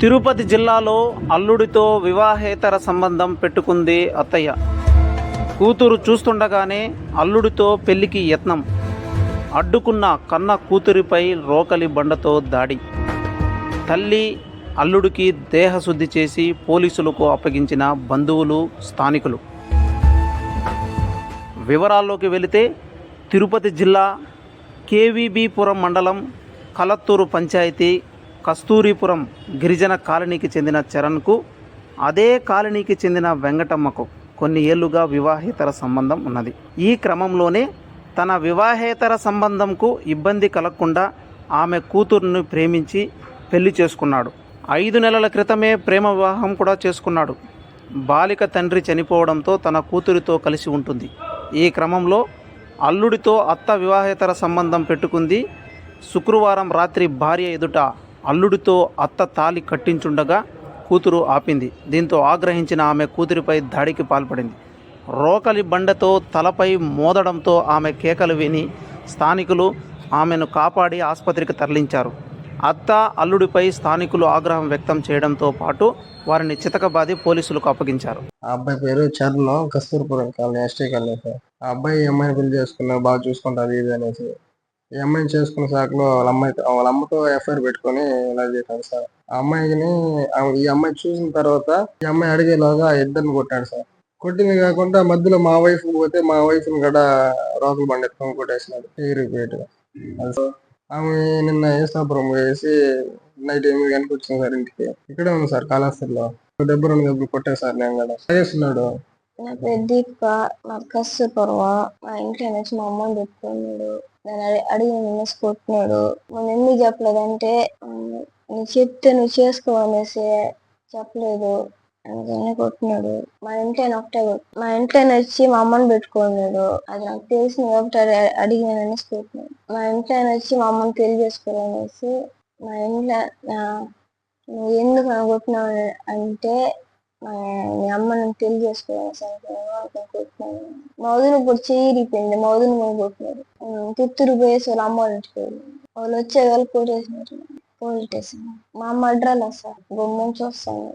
తిరుపతి జిల్లాలో అల్లుడితో వివాహేతర సంబంధం పెట్టుకుంది అత్తయ్య. కూతురు చూస్తుండగానే అల్లుడితో పెళ్ళికి యత్నం. అడ్డుకున్న కన్న కూతురిపై రోకలి బండతో దాడి. తల్లి అల్లుడికి దేహశుద్ధి చేసి పోలీసులకు అప్పగించిన బంధువులు స్థానికులు. వివరాల్లోకి వెళితే తిరుపతి జిల్లా కేవీబీపురం మండలం కలత్తూరు పంచాయతీ కస్తూరిపురం గిరిజన కాలనీకి చెందిన చరణ్కు అదే కాలనీకి చెందిన వెంకటమ్మకు కొన్ని ఏళ్ళుగా వివాహేతర సంబంధం ఉన్నది. ఈ క్రమంలోనే తన వివాహేతర సంబంధంకు ఇబ్బంది కలగకుండా ఆమె కూతురును ప్రేమించి పెళ్ళి చేసుకున్నాడు. ఐదు నెలల క్రితమే ప్రేమ వివాహం కూడా చేసుకున్నాడు. బాలిక తండ్రి చనిపోవడంతో తన కూతురితో కలిసి ఉంటుంది. ఈ క్రమంలో అల్లుడితో అత్త వివాహేతర సంబంధం పెట్టుకుంది. శుక్రవారం రాత్రి భార్య ఎదుట అల్లుడితో అత్త తాలి కట్టించుండగా కూతురు ఆపింది. దీంతో ఆగ్రహించిన ఆమె కూతురిపై దాడికి పాల్పడింది. రోకలి బండతో తలపై మోదడంతో ఆమె కేకలు విని స్థానికులు ఆమెను కాపాడి ఆసుపత్రికి తరలించారు. అత్త అల్లుడిపై స్థానికులు ఆగ్రహం వ్యక్తం చేయడంతో పాటు వారిని చితకబాది పోలీసులకు అప్పగించారు. ఆ అబ్బాయి పేరు Charan Kasturpuram colony ST colony sir. ఆ అబ్బాయి అమ్మాయిని పెళ్ళి చేసుకున్నా బాగా చూసుకుంటారు ఇది అనేసి. ఈ అమ్మాయిని చేసుకున్న సాకులో వాళ్ళ అమ్మాయి వాళ్ళ అమ్మతో ఎఫ్ఐఆర్ పెట్టుకొని ఇలా చేశాడు సార్. ఆ అమ్మాయిని ఈ అమ్మాయి చూసిన తర్వాత ఈ అమ్మాయి అడిగేలాగా ఇద్దరిని కొట్టాడు సార్. కొట్టింది కాకుండా మధ్యలో మా వైఫ్ పోతే మా వైఫ్ని కూడా రోగులు బండి ఎత్తుకొని కొట్టేసినాడు ఎగిరిపోయేట ఆమె నిన్న ఏసాపురం వేసి నైట్ ఎనిమిది గంటలకు వచ్చింది సార్ ఇంటికి. ఇక్కడే ఉంది సార్ కాళహస్తిలో దెబ్బ రెండు దెబ్బలు కొట్టాను సార్ నేను కూడా. చేస్తున్నాడు? నా పేరు దీపిక. నా కస్సు పర్వ మా ఇంట్లో నుంచి మా అమ్మని చెప్పుకున్నాడు నేను అడిగిన నిన్నేసి కొట్టినాడు ఎందుకు చెప్పలేదంటే నువ్వు చెప్తే నువ్వు చేసుకో అనేసి చెప్పలేదు. అందుకనే కొట్టినాడు. మా ఇంట్లో ఒకటే మా ఇంట్లో వచ్చి మా అమ్మని పెట్టుకున్నాడు. అది నాకు తెలిసిన కాబట్టి అడి- అడిగినాననేసి కొట్టినాడు మా ఇంట్లో వచ్చి మా అమ్మని తెలియజేసుకోవాలనేసి మా ఇంట్లో నువ్వు ఎందుకు అని కొట్టినావు అంటే మీ అమ్మని తెలియజేసుకోవాలి పెళ్ళి చేసుకోవాలి మా వదిన ఇప్పుడు చేయిరిపోయింది మా వదిన కూడా కొట్టినారు. పోయేసి వాళ్ళ అమ్మ వాళ్ళ ఇంటికి వాళ్ళు వచ్చే వాళ్ళు కొట్టేసినారు. Police station. మా అమ్మ అడ్రాలు సార్ బొమ్మని చూస్తాను